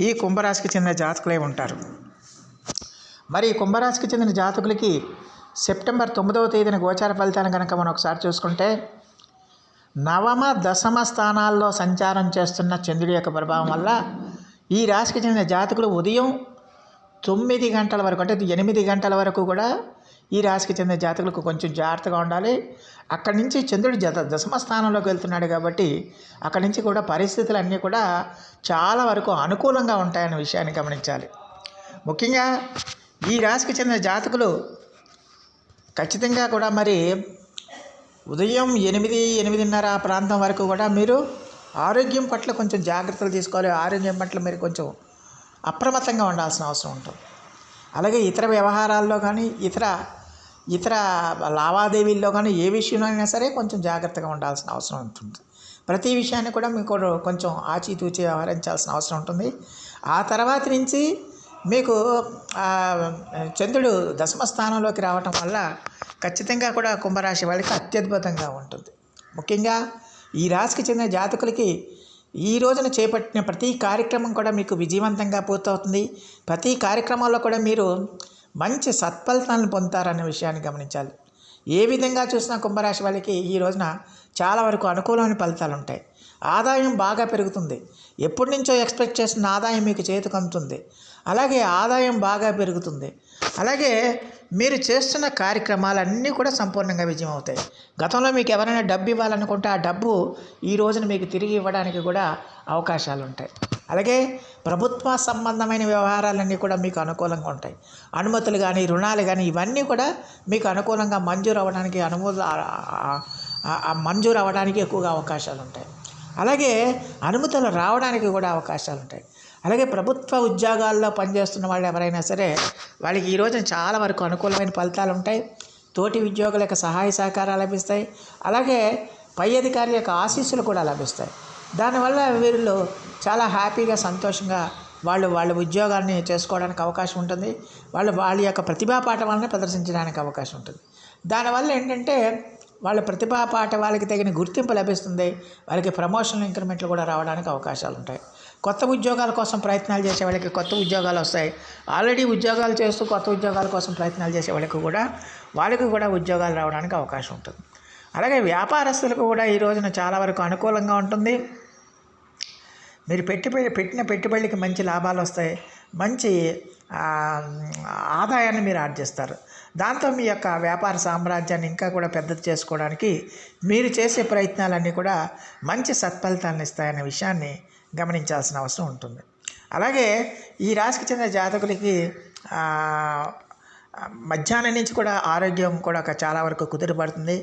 ఈ కుంభరాశికి చెందిన జాతకులే ఉంటారు. మరి ఈ కుంభరాశికి చెందిన జాతకులకి సెప్టెంబర్ తొమ్మిదవ తేదీన గోచార ఫలితాన్ని కనుక మనం ఒకసారి చూసుకుంటే నవమ దశమ స్థానాల్లో సంచారం చేస్తున్న చంద్రుడి యొక్క ప్రభావం వల్ల ఈ రాశికి చెందిన జాతకులు ఉదయం తొమ్మిది గంటల వరకు అంటే ఎనిమిది గంటల వరకు కూడా ఈ రాశికి చెందిన జాతకులకు కొంచెం జాగ్రత్తగా ఉండాలి. అక్కడి నుంచి చంద్రుడు జత దశమ స్థానంలోకి వెళ్తున్నాడు కాబట్టి అక్కడి నుంచి కూడా పరిస్థితులు అన్నీ కూడా చాలా వరకు అనుకూలంగా ఉంటాయనే విషయాన్ని గమనించాలి. ముఖ్యంగా ఈ రాశికి చెందిన జాతకులు ఖచ్చితంగా కూడా మరి ఉదయం ఎనిమిది ఎనిమిదిన్నర ఆ ప్రాంతం వరకు కూడా మీరు ఆరోగ్యం పట్ల కొంచెం జాగ్రత్తలు తీసుకోవాలి. ఆరోగ్యం పట్ల మీరు కొంచెం అప్రమత్తంగా ఉండాల్సిన అవసరం ఉంటుంది. అలాగే ఇతర వ్యవహారాల్లో కానీ ఇతర ఇతర లావాదేవీల్లో కానీ ఏ విషయంలో అయినా సరే కొంచెం జాగ్రత్తగా ఉండాల్సిన అవసరం ఉంటుంది. ప్రతి విషయాన్ని కూడా మీకు కొంచెం ఆచితూచి వ్యవహరించాల్సిన అవసరం ఉంటుంది. ఆ తర్వాత నుంచి మీకు చంద్రుడు దశమ స్థానంలోకి రావటం వల్ల ఖచ్చితంగా కూడా కుంభరాశి వాళ్ళకి అత్యద్భుతంగా ఉంటుంది. ముఖ్యంగా ఈ రాశికి చెందిన జాతకులకి ఈ రోజున చేపట్టిన ప్రతి కార్యక్రమం కూడా మీకు విజయవంతంగా పూర్తవుతుంది. ప్రతి కార్యక్రమాల్లో కూడా మీరు మంచి సత్ఫలితాలను పొందుతారనే విషయాన్ని గమనించాలి. ఏ విధంగా చూసినా కుంభరాశి వాళ్ళకి ఈ రోజున చాలా వరకు అనుకూలమైన ఫలితాలు ఉంటాయి. ఆదాయం బాగా పెరుగుతుంది. ఎప్పటి నుంచో ఎక్స్పెక్ట్ చేస్తున్న ఆదాయం మీకు చేతికి అందుతుంది అలాగే ఆదాయం బాగా పెరుగుతుంది. అలాగే మీరు చేస్తున్న కార్యక్రమాలన్నీ కూడా సంపూర్ణంగా విజయం అవుతాయి. గతంలో మీకు ఎవరైనా డబ్బు ఇవ్వాలనుకుంటే ఆ డబ్బు ఈ రోజున మీకు తిరిగి ఇవ్వడానికి కూడా అవకాశాలు ఉంటాయి. అలాగే ప్రభుత్వ సంబంధమైన వ్యవహారాలన్నీ కూడా మీకు అనుకూలంగా ఉంటాయి. అనుమతులు కానీ రుణాలు కానీ ఇవన్నీ కూడా మీకు అనుకూలంగా మంజూరు అవ్వడానికి అనుమతులు మంజూరు అవ్వడానికి ఎక్కువగా అవకాశాలు ఉంటాయి. అలాగే అనుమతులు రావడానికి కూడా అవకాశాలు ఉంటాయి. అలాగే ప్రభుత్వ ఉద్యోగాల్లో పనిచేస్తున్న వాళ్ళు ఎవరైనా సరే వాళ్ళకి ఈ రోజున చాలా వరకు అనుకూలమైన ఫలితాలు ఉంటాయి. తోటి ఉద్యోగుల యొక్క సహాయ సహకారాలు లభిస్తాయి. అలాగే పై అధికారుల యొక్క ఆశీస్సులు కూడా లభిస్తాయి. దానివల్ల వీళ్ళు చాలా హ్యాపీగా సంతోషంగా వాళ్ళు వాళ్ళ ఉద్యోగాన్ని చేసుకోవడానికి అవకాశం ఉంటుంది. వాళ్ళు వాళ్ళ యొక్క ప్రతిభా పాఠ వలన ప్రదర్శించడానికి అవకాశం ఉంటుంది. దానివల్ల ఏంటంటే వాళ్ళ ప్రతిభా పాఠ వాళ్ళకి తగిన గుర్తింపు లభిస్తుంది. వాళ్ళకి ప్రమోషన్ ఇంక్రిమెంట్లు కూడా రావడానికి అవకాశాలు ఉంటాయి. కొత్త ఉద్యోగాల కోసం ప్రయత్నాలు చేసే వాళ్ళకి కొత్త ఉద్యోగాలు వస్తాయి. ఆల్రెడీ ఉద్యోగాలు చేస్తూ కొత్త ఉద్యోగాల కోసం ప్రయత్నాలు చేసే వాళ్ళకి కూడా వాళ్ళకి కూడా ఉద్యోగాలు రావడానికి అవకాశం ఉంటుంది. అలాగే వ్యాపారస్తులకు కూడా ఈ రోజున చాలా వరకు అనుకూలంగా ఉంటుంది. మీరు పెట్టుబడి పెట్టిన పెట్టుబడికి మంచి లాభాలు వస్తాయి. మంచి ఆదాయాన్ని మీరు ఆర్జిస్తారు దాంతో మీ యొక్క వ్యాపార సామ్రాజ్యాన్ని ఇంకా కూడా పెద్దది చేసుకోవడానికి మీరు చేసే ప్రయత్నాలన్నీ కూడా మంచి సత్ఫలితాలను ఇస్తాయనే విషయాన్ని గమనించాల్సిన అవసరం ఉంటుంది. అలాగే ఈ రాశికి చెందిన జాతకులకి మధ్యాహ్నం నుంచి కూడా ఆరోగ్యం కూడా ఒక చాలా వరకు కుదురుపడుతుంది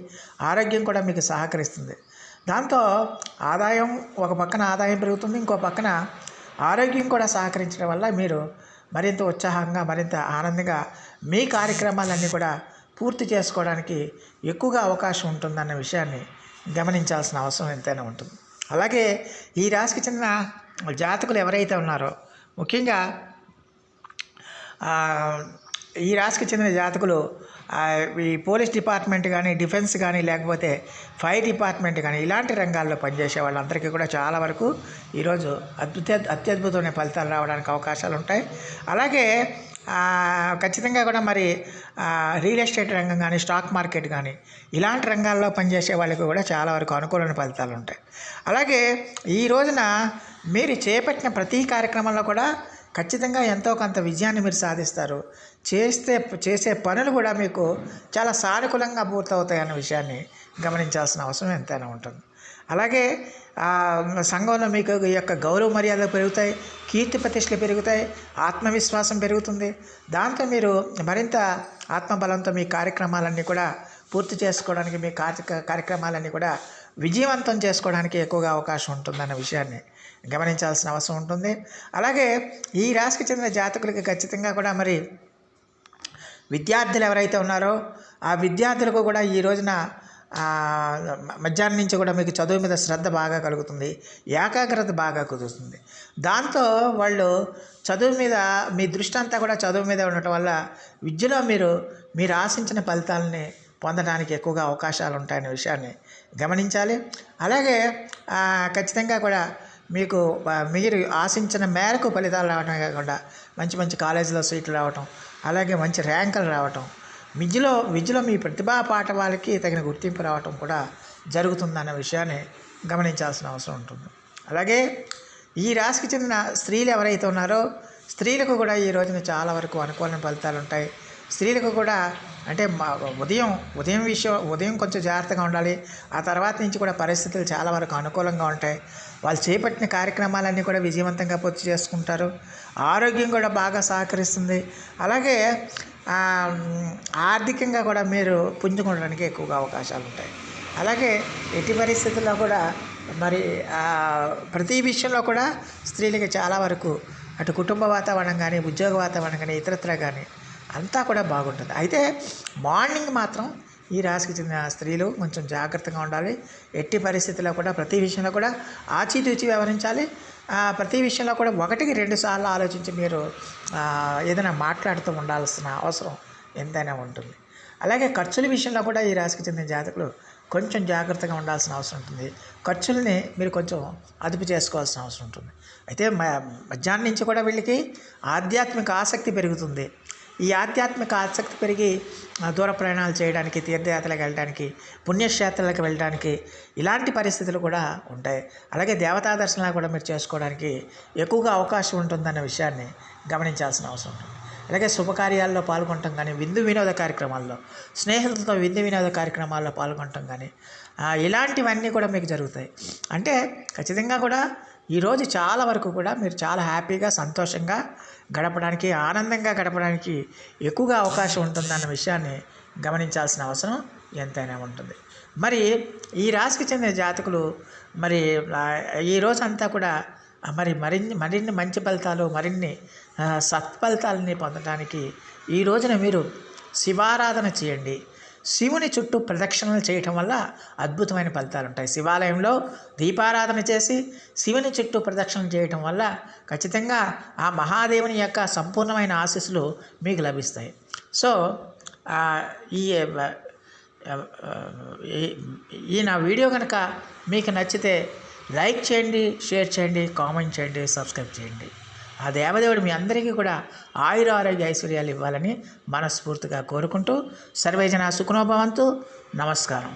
ఆరోగ్యం కూడా మీకు సహకరిస్తుంది. దాంతో ఆదాయం ఒక పక్కన ఆదాయం పెరుగుతుంది ఇంకో పక్కన ఆరోగ్యం కూడా సహకరించడం వల్ల మీరు మరింత ఉత్సాహంగా మరింత ఆనందంగా మీ కార్యక్రమాలన్నీ కూడా పూర్తి చేసుకోవడానికి ఎక్కువగా అవకాశం ఉంటుందన్న విషయాన్ని గమనించాల్సిన అవసరం ఎంతైనా ఉంటుంది. అలాగే ఈ రాశికి చెందిన జాతకులు ఎవరైతే ఉన్నారో ముఖ్యంగా ఈ రాశికి చెందిన జాతకులు ఈ పోలీస్ డిపార్ట్మెంట్ కానీ డిఫెన్స్ కానీ లేకపోతే ఫైర్ డిపార్ట్మెంట్ కానీ ఇలాంటి రంగాల్లో పనిచేసే వాళ్ళందరికీ కూడా చాలా వరకు ఈరోజు అద్భుత అత్యద్భుతమైన ఫలితాలు రావడానికి అవకాశాలు ఉంటాయి. అలాగే ఖచ్చితంగా కూడా మరి రియల్ ఎస్టేట్ రంగం కానీ స్టాక్ మార్కెట్ కానీ ఇలాంటి రంగాల్లో పనిచేసే వాళ్ళకి కూడా చాలా వరకు అనుకూలమైన ఫలితాలు ఉంటాయి. అలాగే ఈ రోజున మీరు చేపట్టిన ప్రతి కార్యక్రమంలో కూడా ఖచ్చితంగా ఎంతో కొంత విజయాన్ని మీరు సాధిస్తారు. చేస్తే చేసే పనులు కూడా మీకు చాలా సానుకూలంగా పూర్తవుతాయి అన్న విషయాన్ని గమనించాల్సిన అవసరం ఎంతైనా ఉంటుంది. అలాగే సంఘంలో మీకు ఈ యొక్క గౌరవ మర్యాదలు పెరుగుతాయి కీర్తి ప్రతిష్టలు పెరుగుతాయి ఆత్మవిశ్వాసం పెరుగుతుంది. దాంతో మీరు మరింత ఆత్మబలంతో మీ కార్యక్రమాలన్నీ కూడా పూర్తి చేసుకోవడానికి మీ కార్య కార్యక్రమాలన్నీ కూడా విజయవంతం చేసుకోవడానికి ఎక్కువగా అవకాశం ఉంటుందన్న విషయాన్ని గమనించాల్సిన అవసరం ఉంటుంది. అలాగే ఈ రాశికి చెందిన జాతకులకి ఖచ్చితంగా కూడా మరి విద్యార్థులు ఎవరైతే ఉన్నారో ఆ విద్యార్థులకు కూడా ఈ రోజున మధ్యాహ్నం నుంచి కూడా మీకు చదువు మీద శ్రద్ధ బాగా కలుగుతుంది. ఏకాగ్రత బాగా కుదురుతుంది. దాంతో వాళ్ళు చదువు మీద మీ దృష్టి అంతా కూడా చదువు మీద ఉండటం వల్ల విద్యలో మీరు మీరు ఆశించిన ఫలితాలని పొందడానికి ఎక్కువగా అవకాశాలు ఉంటాయనే విషయాన్ని గమనించాలి. అలాగే ఖచ్చితంగా కూడా మీకు మీరు ఆశించిన మేరకు ఫలితాలు రావడమే కాకుండా మంచి మంచి కాలేజీలో సీట్లు రావటం అలాగే మంచి ర్యాంకులు రావటం విద్యలో విద్యలో మీ ప్రతిభా పాఠవాలకి తగిన గుర్తింపు రావటం కూడా జరుగుతుందన్న విషయాన్ని గమనించాల్సిన అవసరం ఉంటుంది. అలాగే ఈ రాశికి చెందిన స్త్రీలు ఎవరైతే ఉన్నారో స్త్రీలకు కూడా ఈ రోజున చాలా వరకు అనుకూలమైన ఫలితాలు ఉంటాయి. స్త్రీలకు కూడా అంటే మా ఉదయం ఉదయం విషయం ఉదయం కొంచెం జాగ్రత్తగా ఉండాలి. ఆ తర్వాత నుంచి కూడా పరిస్థితులు చాలా వరకు అనుకూలంగా ఉంటాయి. వాళ్ళు చేపట్టిన కార్యక్రమాలన్నీ కూడా విజయవంతంగా పూర్తి చేసుకుంటారు. ఆరోగ్యం కూడా బాగా సహకరిస్తుంది. అలాగే ఆర్థికంగా కూడా మీరు పుంజుకోవడానికి ఎక్కువగా అవకాశాలు ఉంటాయి. అలాగే ఎట్టి పరిస్థితుల్లో కూడా మరి ప్రతి విషయంలో కూడా స్త్రీలకి చాలా వరకు అటు కుటుంబ వాతావరణం కానీ ఉద్యోగ వాతావరణం కానీ ఇతరత్ర కానీ అంతా కూడా బాగుంటుంది. అయితే మార్నింగ్ మాత్రం ఈ రాశికి చెందిన స్త్రీలు కొంచెం జాగ్రత్తగా ఉండాలి. ఎట్టి పరిస్థితుల్లో కూడా ప్రతి విషయంలో కూడా ఆచితూచి వ్యవహరించాలి. ప్రతి విషయంలో కూడా ఒకటికి రెండు సార్లు ఆలోచించి మీరు ఏదైనా మాట్లాడుతూ ఉండాల్సిన అవసరం ఎంతైనా ఉంటుంది. అలాగే ఖర్చుల విషయంలో కూడా ఈ రాశికి చెందిన జాతకులు కొంచెం జాగ్రత్తగా ఉండాల్సిన అవసరం ఉంటుంది. ఖర్చుల్ని మీరు కొంచెం అదుపు చేసుకోవాల్సిన అవసరం ఉంటుంది. అయితే మ- మధ్యాహ్నం నుంచి కూడా వీళ్ళకి ఆధ్యాత్మిక ఆసక్తి పెరుగుతుంది. ఈ ఆధ్యాత్మిక ఆసక్తి పెరిగి దూర ప్రయాణాలు చేయడానికి తీర్థయాత్రలకు వెళ్ళడానికి పుణ్యక్షేత్రాలకు వెళ్ళడానికి ఇలాంటి పరిస్థితులు కూడా ఉంటాయి. అలాగే దేవతా దర్శనాలు కూడా మీరు చేసుకోవడానికి ఎక్కువగా అవకాశం ఉంటుందన్న విషయాన్ని గమనించాల్సిన అవసరం ఉంటుంది. అలాగే శుభకార్యాల్లో పాల్గొనటం కానీ విందు వినోద కార్యక్రమాల్లో స్నేహితులతో విందు వినోద కార్యక్రమాల్లో పాల్గొనటం కానీ ఇలాంటివన్నీ కూడా మీకు జరుగుతాయి. అంటే ఖచ్చితంగా కూడా ఈరోజు చాలా వరకు కూడా మీరు చాలా హ్యాపీగా సంతోషంగా గడపడానికి ఆనందంగా గడపడానికి ఎక్కువగా అవకాశం ఉంటుందన్న విషయాన్ని గమనించాల్సిన అవసరం ఎంతైనా ఉంటుంది. మరి ఈ రాశికి చెందిన జాతకులు మరి ఈ రోజంతా అంతా కూడా మరి మరిన్ని మరిన్ని మంచి ఫలితాలు మరిన్ని సత్ఫలితాలని పొందడానికి ఈ రోజున మీరు శివారాధన చేయండి. శివుని చుట్టూ ప్రదక్షిణలు చేయటం వల్ల అద్భుతమైన ఫలితాలు ఉంటాయి. శివాలయంలో దీపారాధన చేసి శివుని చుట్టూ ప్రదక్షిణలు చేయటం వల్ల ఖచ్చితంగా ఆ మహాదేవుని యొక్క సంపూర్ణమైన ఆశీస్సులు మీకు లభిస్తాయి. సో ఈ ఈయన ఈ- ఈ నా వీడియో కనుక మీకు నచ్చితే లైక్ చేయండి షేర్ చేయండి కామెంట్ చేయండి సబ్స్క్రైబ్ చేయండి. ఆ దేవదేవుడు మీ అందరికీ కూడా ఆయుర ఆరోగ్య ఐశ్వర్యాలు ఇవ్వాలని మనస్ఫూర్తిగా కోరుకుంటూ సర్వేజన సుఖనోభవంతు నమస్కారం.